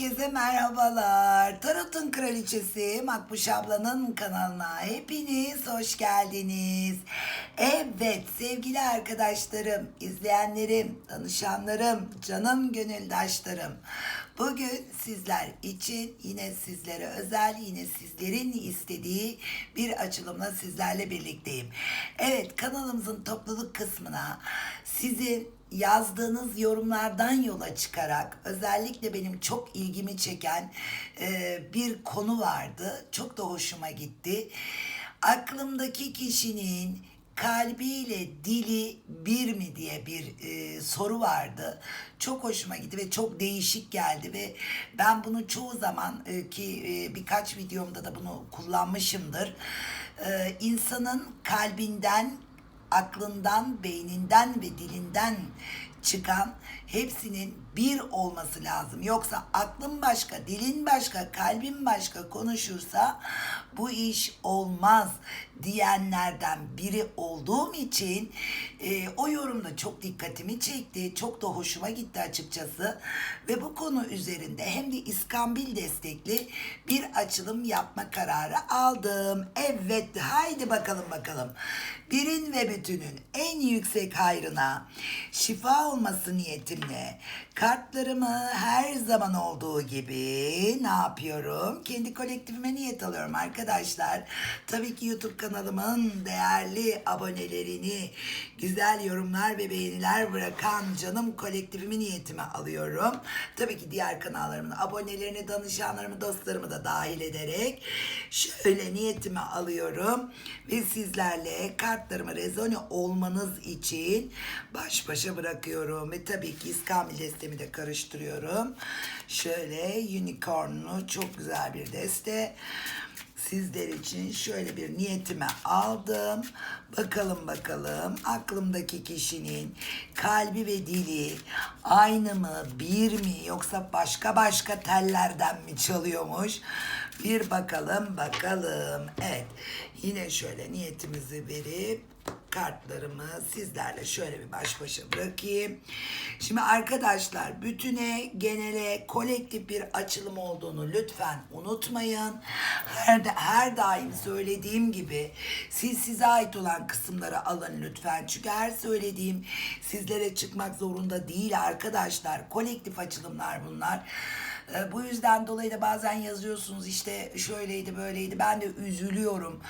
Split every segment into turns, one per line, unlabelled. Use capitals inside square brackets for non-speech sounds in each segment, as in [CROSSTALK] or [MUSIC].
Herkese merhabalar. Tarot'un kraliçesi Makbuş ablanın kanalına hepiniz hoş geldiniz. Evet sevgili arkadaşlarım, izleyenlerim, danışanlarım, canım gönüldaşlarım. Bugün sizler için yine sizlere özel, yine sizlerin istediği bir açılımla sizlerle birlikteyim. Evet kanalımızın topluluk kısmına sizin yazdığınız yorumlardan yola çıkarak özellikle benim çok ilgimi çeken e, bir konu vardı. Çok da hoşuma gitti. Aklımdaki kişinin kalbiyle dili bir mi diye bir e, soru vardı. Çok hoşuma gitti ve çok değişik geldi ve ben bunu çoğu zaman e, ki e, birkaç videomda da bunu kullanmışımdır. E, insanın kalbinden aklından, beyninden ve dilinden çıkan hepsinin bir olması lazım. Yoksa aklın başka, dilin başka, kalbin başka konuşursa bu iş olmaz diyenlerden biri olduğum için e, o yorumda çok dikkatimi çekti. Çok da hoşuma gitti açıkçası. Ve bu konu üzerinde hem de İskambil destekli bir açılım yapma kararı aldım. Evet haydi bakalım bakalım. Birin ve bütünün en yüksek hayrına şifa olması Amen. Kartlarımı her zaman olduğu gibi ne yapıyorum? Kendi kolektifime niyet alıyorum arkadaşlar. Tabii ki YouTube kanalımın değerli abonelerini güzel yorumlar ve beğeniler bırakan canım kolektifimi niyetime alıyorum. Tabii ki diğer kanallarımın abonelerini, danışanlarımı, dostlarımı da dahil ederek şöyle niyetimi alıyorum ve sizlerle kartlarımı rezone olmanız için baş başa bırakıyorum ve tabii ki İskambil destemi de karıştırıyorum. Şöyle unicornlu çok güzel bir deste sizler için şöyle bir niyetime aldım. Bakalım bakalım aklımdaki kişinin kalbi ve dili aynı mı, bir mi yoksa başka başka tellerden mi çalıyormuş? Bir bakalım bakalım. Evet yine şöyle niyetimizi verip kartlarımı sizlerle şöyle bir baş başa bırakayım. Şimdi arkadaşlar bütüne, genele, kolektif bir açılım olduğunu lütfen unutmayın. Her, her daim söylediğim gibi siz size ait olan kısımları alın lütfen. Çünkü her söylediğim sizlere çıkmak zorunda değil arkadaşlar. Kolektif açılımlar bunlar. E, bu yüzden dolayı da bazen yazıyorsunuz işte şöyleydi böyleydi. Ben de üzülüyorum.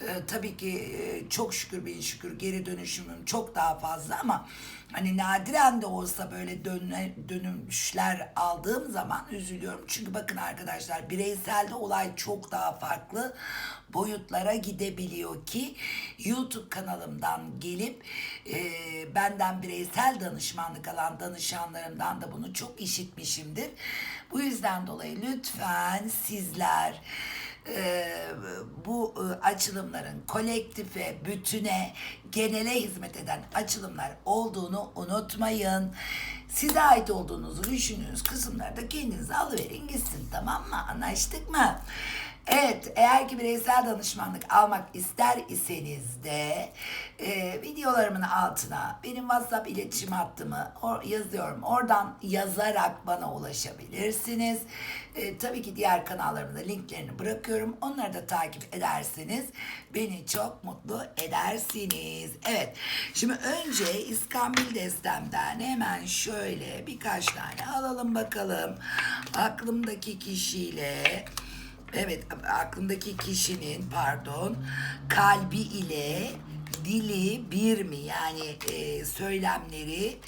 E, tabii ki e, çok şükür bin şükür geri dönüşümüm çok daha fazla ama hani nadiren de olsa böyle dönme, dönüşler aldığım zaman üzülüyorum. Çünkü bakın arkadaşlar bireyselde olay çok daha farklı boyutlara gidebiliyor ki YouTube kanalımdan gelip e, benden bireysel danışmanlık alan danışanlarımdan da bunu çok işitmişimdir. Bu yüzden dolayı lütfen sizler e, bu e, açılımların kolektife, bütüne, genele hizmet eden açılımlar olduğunu unutmayın. Size ait olduğunuzu düşündüğünüz kısımları da kendinize alıverin gitsin tamam mı? Anlaştık mı? Evet, eğer ki bireysel danışmanlık almak ister iseniz de e, videolarımın altına benim WhatsApp iletişim hattımı or- yazıyorum. Oradan yazarak bana ulaşabilirsiniz. E, tabii ki diğer kanallarımda linklerini bırakıyorum. Onları da takip ederseniz beni çok mutlu edersiniz. Evet, şimdi önce İskambil destemden hemen şöyle birkaç tane alalım bakalım. Aklımdaki kişiyle Evet aklımdaki kişinin pardon kalbi ile dili bir mi yani e, söylemleri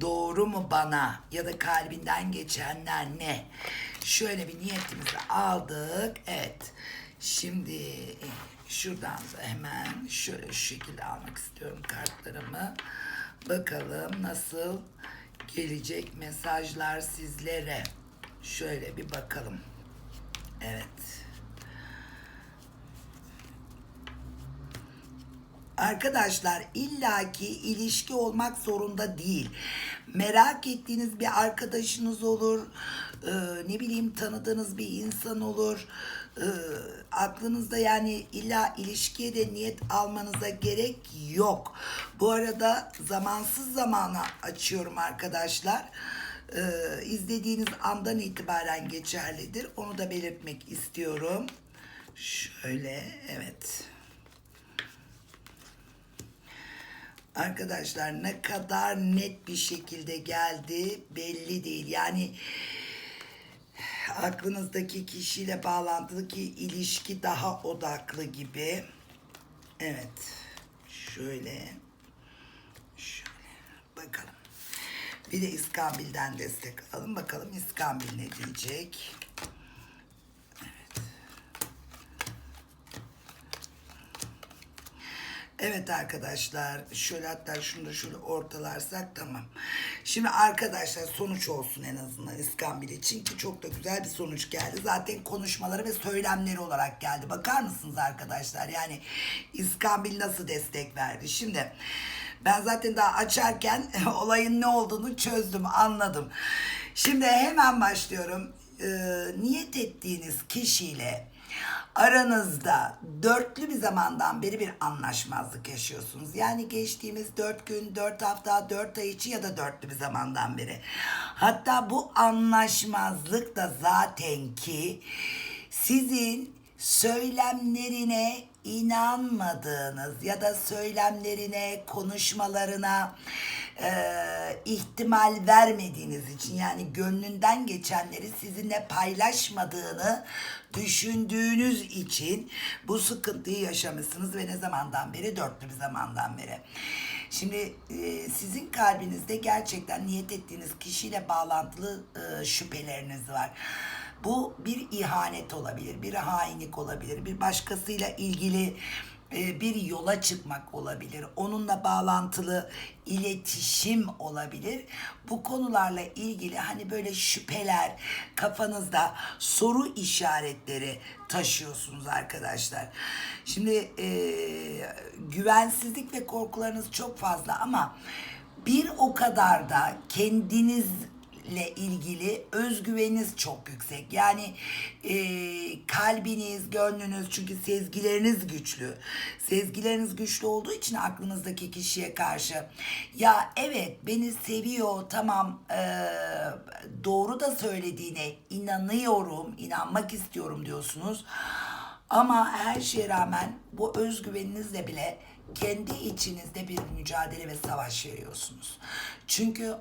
doğru mu bana ya da kalbinden geçenler ne? Şöyle bir niyetimizi aldık. Evet. Şimdi e, şuradan da hemen şöyle şu şekilde almak istiyorum kartlarımı. Bakalım nasıl gelecek mesajlar sizlere. Şöyle bir bakalım. Evet. Arkadaşlar illaki ilişki olmak zorunda değil. Merak ettiğiniz bir arkadaşınız olur. e, ne bileyim tanıdığınız bir insan olur. E, aklınızda yani illa ilişkiye de niyet almanıza gerek yok. Bu arada zamansız zamana açıyorum arkadaşlar. e, izlediğiniz andan itibaren geçerlidir. Onu da belirtmek istiyorum. Şöyle evet. Arkadaşlar ne kadar net bir şekilde geldi belli değil. Yani aklınızdaki kişiyle bağlantılı ki ilişki daha odaklı gibi. Evet. Şöyle. Şöyle. Bakalım. Bir de İskambil'den destek alalım. Bakalım İskambil ne diyecek. Evet arkadaşlar şöyle hatta şunu da şöyle ortalarsak tamam. Şimdi arkadaşlar sonuç olsun en azından İskambil için ki çok da güzel bir sonuç geldi. Zaten konuşmaları ve söylemleri olarak geldi. Bakar mısınız arkadaşlar yani İskambil nasıl destek verdi. Şimdi ben zaten daha açarken [LAUGHS] olayın ne olduğunu çözdüm anladım. Şimdi hemen başlıyorum. Ee, niyet ettiğiniz kişiyle aranızda dörtlü bir zamandan beri bir anlaşmazlık yaşıyorsunuz. Yani geçtiğimiz dört gün, dört hafta, dört ay içi ya da dörtlü bir zamandan beri. Hatta bu anlaşmazlık da zaten ki sizin söylemlerine inanmadığınız ya da söylemlerine, konuşmalarına e, ihtimal vermediğiniz için yani gönlünden geçenleri sizinle paylaşmadığını düşündüğünüz için bu sıkıntıyı yaşamışsınız ve ne zamandan beri dörtlü bir zamandan beri. Şimdi e, sizin kalbinizde gerçekten niyet ettiğiniz kişiyle bağlantılı e, şüpheleriniz var. Bu bir ihanet olabilir, bir hainlik olabilir, bir başkasıyla ilgili bir yola çıkmak olabilir. Onunla bağlantılı iletişim olabilir. Bu konularla ilgili hani böyle şüpheler kafanızda soru işaretleri taşıyorsunuz arkadaşlar. Şimdi e, güvensizlik ve korkularınız çok fazla ama bir o kadar da kendiniz ile ilgili özgüveniniz çok yüksek. Yani e, kalbiniz, gönlünüz çünkü sezgileriniz güçlü. Sezgileriniz güçlü olduğu için aklınızdaki kişiye karşı ya evet beni seviyor tamam e, doğru da söylediğine inanıyorum, inanmak istiyorum diyorsunuz. Ama her şeye rağmen bu özgüveninizle bile kendi içinizde bir mücadele ve savaş veriyorsunuz. Çünkü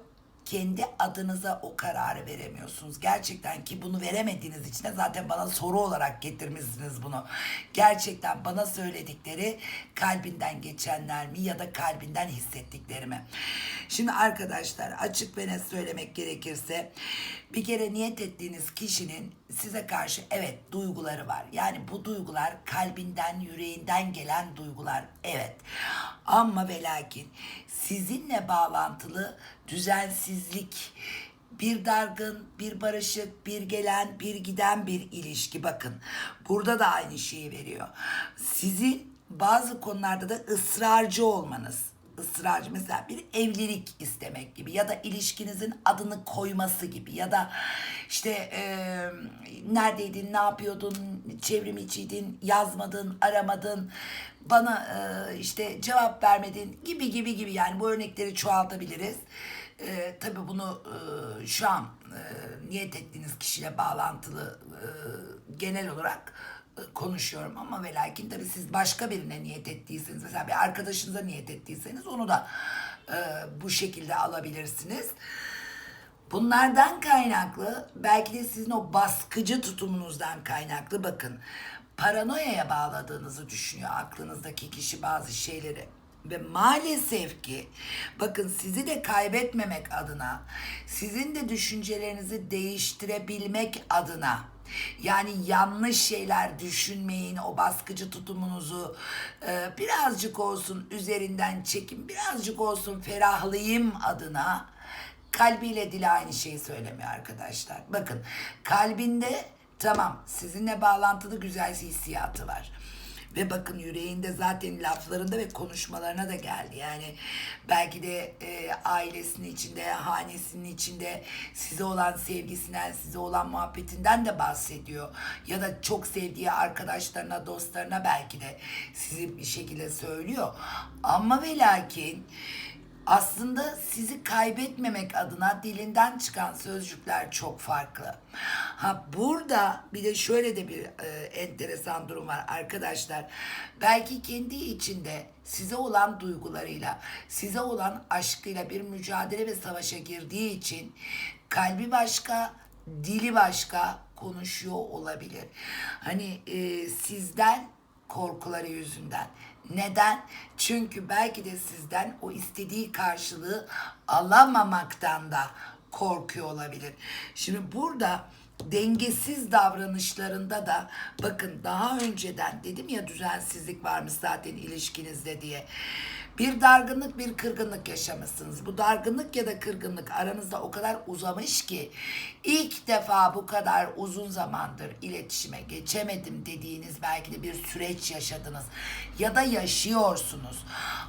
kendi adınıza o kararı veremiyorsunuz. Gerçekten ki bunu veremediğiniz için de zaten bana soru olarak getirmişsiniz bunu. Gerçekten bana söyledikleri kalbinden geçenler mi ya da kalbinden hissettikleri mi? Şimdi arkadaşlar açık ve net söylemek gerekirse bir kere niyet ettiğiniz kişinin size karşı evet duyguları var. Yani bu duygular kalbinden, yüreğinden gelen duygular. Evet. Ama ve lakin sizinle bağlantılı düzensizlik, bir dargın, bir barışık, bir gelen, bir giden bir ilişki. Bakın burada da aynı şeyi veriyor. Sizin bazı konularda da ısrarcı olmanız ısrarcı mesela bir evlilik istemek gibi ya da ilişkinizin adını koyması gibi ya da işte e, neredeydin ne yapıyordun çevrim içiydin yazmadın aramadın bana e, işte cevap vermedin gibi gibi gibi yani bu örnekleri çoğaltabiliriz. E, tabii bunu e, şu an e, niyet ettiğiniz kişiyle bağlantılı e, genel olarak e, konuşuyorum ama ve lakin tabii siz başka birine niyet ettiyseniz mesela bir arkadaşınıza niyet ettiyseniz onu da e, bu şekilde alabilirsiniz. Bunlardan kaynaklı belki de sizin o baskıcı tutumunuzdan kaynaklı bakın paranoyaya bağladığınızı düşünüyor aklınızdaki kişi bazı şeyleri. Ve maalesef ki bakın sizi de kaybetmemek adına sizin de düşüncelerinizi değiştirebilmek adına yani yanlış şeyler düşünmeyin, o baskıcı tutumunuzu e, birazcık olsun üzerinden çekin, birazcık olsun ferahlayayım adına kalbiyle dil aynı şeyi söylemiyor arkadaşlar. Bakın kalbinde tamam sizinle bağlantılı güzel hissiyatı var. Ve bakın yüreğinde zaten laflarında ve konuşmalarına da geldi. Yani belki de e, ailesinin içinde, hanesinin içinde size olan sevgisinden, size olan muhabbetinden de bahsediyor. Ya da çok sevdiği arkadaşlarına, dostlarına belki de sizi bir şekilde söylüyor. Ama ve lakin aslında sizi kaybetmemek adına dilinden çıkan sözcükler çok farklı. Ha burada bir de şöyle de bir e, enteresan durum var arkadaşlar. Belki kendi içinde size olan duygularıyla, size olan aşkıyla bir mücadele ve savaşa girdiği için kalbi başka, dili başka konuşuyor olabilir. Hani e, sizden korkuları yüzünden. Neden? Çünkü belki de sizden o istediği karşılığı alamamaktan da korkuyor olabilir. Şimdi burada dengesiz davranışlarında da bakın daha önceden dedim ya düzensizlik varmış zaten ilişkinizde diye. Bir dargınlık, bir kırgınlık yaşamışsınız. Bu dargınlık ya da kırgınlık aranızda o kadar uzamış ki ilk defa bu kadar uzun zamandır iletişime geçemedim dediğiniz belki de bir süreç yaşadınız ya da yaşıyorsunuz.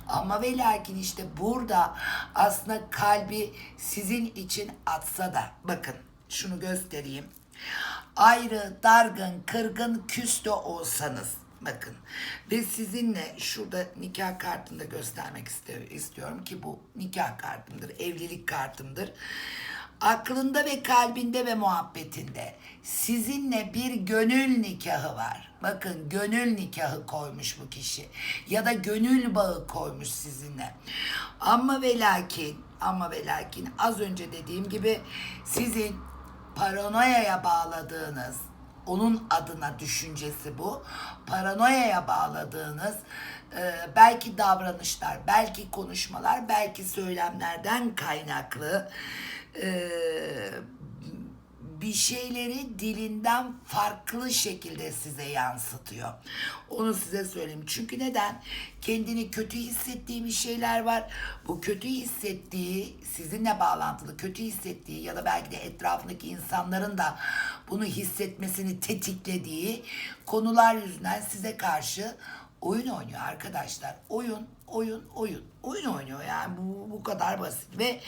Ama ve lakin işte burada aslında kalbi sizin için atsa da bakın şunu göstereyim. Ayrı, dargın, kırgın, küs de olsanız bakın ve sizinle şurada nikah kartını da göstermek istiyor- istiyorum ki bu nikah kartımdır, evlilik kartımdır. Aklında ve kalbinde ve muhabbetinde sizinle bir gönül nikahı var. Bakın gönül nikahı koymuş bu kişi ya da gönül bağı koymuş sizinle. Ama ve lakin ama ve lakin az önce dediğim gibi sizin paranoyaya bağladığınız onun adına düşüncesi bu. Paranoyaya bağladığınız e, belki davranışlar, belki konuşmalar, belki söylemlerden kaynaklı e, bir şeyleri dilinden farklı şekilde size yansıtıyor. Onu size söyleyeyim. Çünkü neden? Kendini kötü hissettiği bir şeyler var. Bu kötü hissettiği, sizinle bağlantılı kötü hissettiği ya da belki de etrafındaki insanların da bunu hissetmesini tetiklediği konular yüzünden size karşı oyun oynuyor arkadaşlar. Oyun, oyun, oyun. Oyun oynuyor yani bu, bu kadar basit ve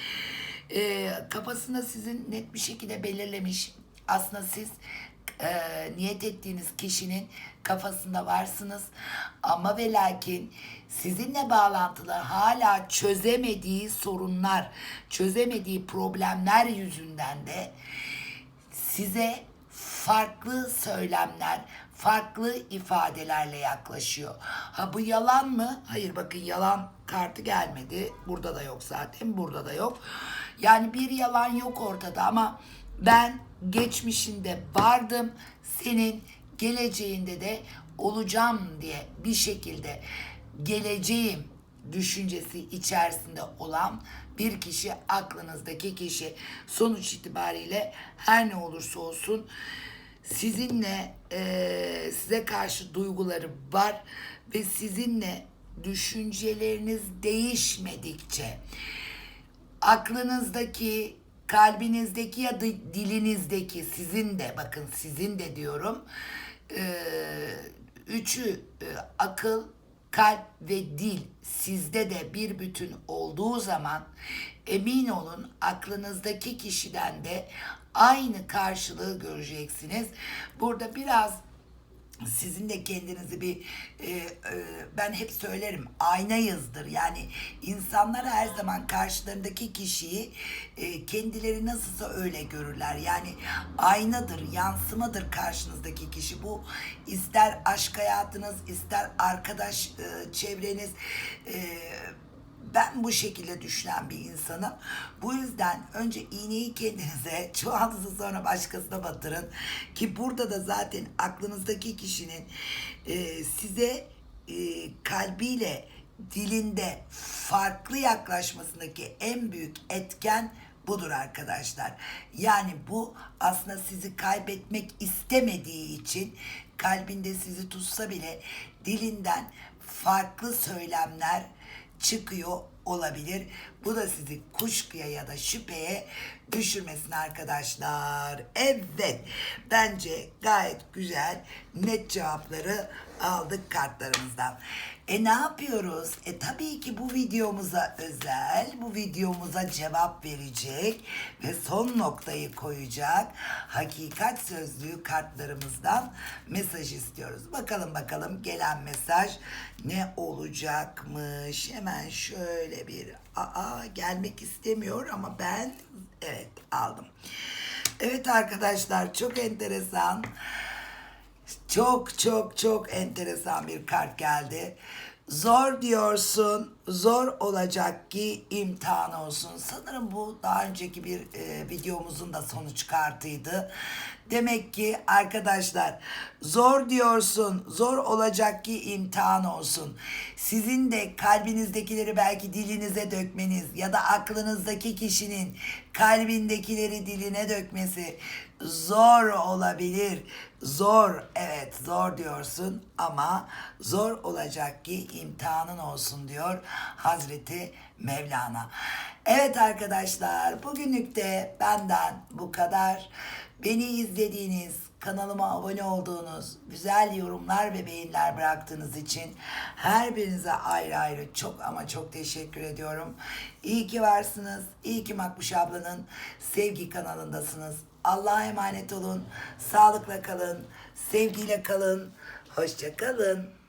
e, kafasında sizin net bir şekilde belirlemiş. Aslında siz e, niyet ettiğiniz kişinin kafasında varsınız ama ve lakin sizinle bağlantılı hala çözemediği sorunlar, çözemediği problemler yüzünden de size farklı söylemler, farklı ifadelerle yaklaşıyor. Ha bu yalan mı? Hayır bakın yalan kartı gelmedi. Burada da yok zaten, burada da yok. Yani bir yalan yok ortada ama ben geçmişinde vardım. Senin geleceğinde de olacağım diye bir şekilde geleceğim düşüncesi içerisinde olan bir kişi aklınızdaki kişi sonuç itibariyle her ne olursa olsun sizinle eee, size karşı duyguları var ve sizinle düşünceleriniz değişmedikçe aklınızdaki, kalbinizdeki ya da dilinizdeki sizin de bakın sizin de diyorum eee, üçü e, akıl, kalp ve dil sizde de bir bütün olduğu zaman emin olun aklınızdaki kişiden de aynı karşılığı göreceksiniz. Burada biraz sizin de kendinizi bir e, e, ben hep söylerim aynayızdır yani insanlar her zaman karşılarındaki kişiyi e, kendileri nasılsa öyle görürler. Yani aynadır yansımadır karşınızdaki kişi. Bu ister aşk hayatınız ister arkadaş e, çevreniz e, ben bu şekilde düşünen bir insanım. Bu yüzden önce iğneyi kendinize, [LAUGHS] çuvaldızı sonra başkasına batırın. Ki burada da zaten aklınızdaki kişinin e, size e, kalbiyle, dilinde farklı yaklaşmasındaki en büyük etken budur arkadaşlar. Yani bu aslında sizi kaybetmek istemediği için kalbinde sizi tutsa bile dilinden farklı söylemler çıkıyor olabilir. Bu da sizi kuşkuya ya da şüpheye düşürmesin arkadaşlar. Evet. Bence gayet güzel net cevapları aldık kartlarımızdan. E ne yapıyoruz? E tabii ki bu videomuza özel, bu videomuza cevap verecek ve son noktayı koyacak hakikat sözlüğü kartlarımızdan mesaj istiyoruz. Bakalım bakalım gelen mesaj ne olacakmış? Hemen şöyle bir aa gelmek istemiyor ama ben evet aldım. Evet arkadaşlar çok enteresan. Çok çok çok enteresan bir kart geldi. Zor diyorsun, zor olacak ki imtihan olsun. Sanırım bu daha önceki bir e, videomuzun da sonuç kartıydı. Demek ki arkadaşlar zor diyorsun, zor olacak ki imtihan olsun. Sizin de kalbinizdekileri belki dilinize dökmeniz ya da aklınızdaki kişinin kalbindekileri diline dökmesi zor olabilir. Zor, evet zor diyorsun ama zor olacak ki imtihanın olsun diyor Hazreti Mevlana. Evet arkadaşlar bugünlük de benden bu kadar. Beni izlediğiniz, kanalıma abone olduğunuz, güzel yorumlar ve beğeniler bıraktığınız için her birinize ayrı ayrı çok ama çok teşekkür ediyorum. İyi ki varsınız. İyi ki Makbuş ablanın sevgi kanalındasınız. Allah'a emanet olun. Sağlıkla kalın. Sevgiyle kalın. Hoşça kalın.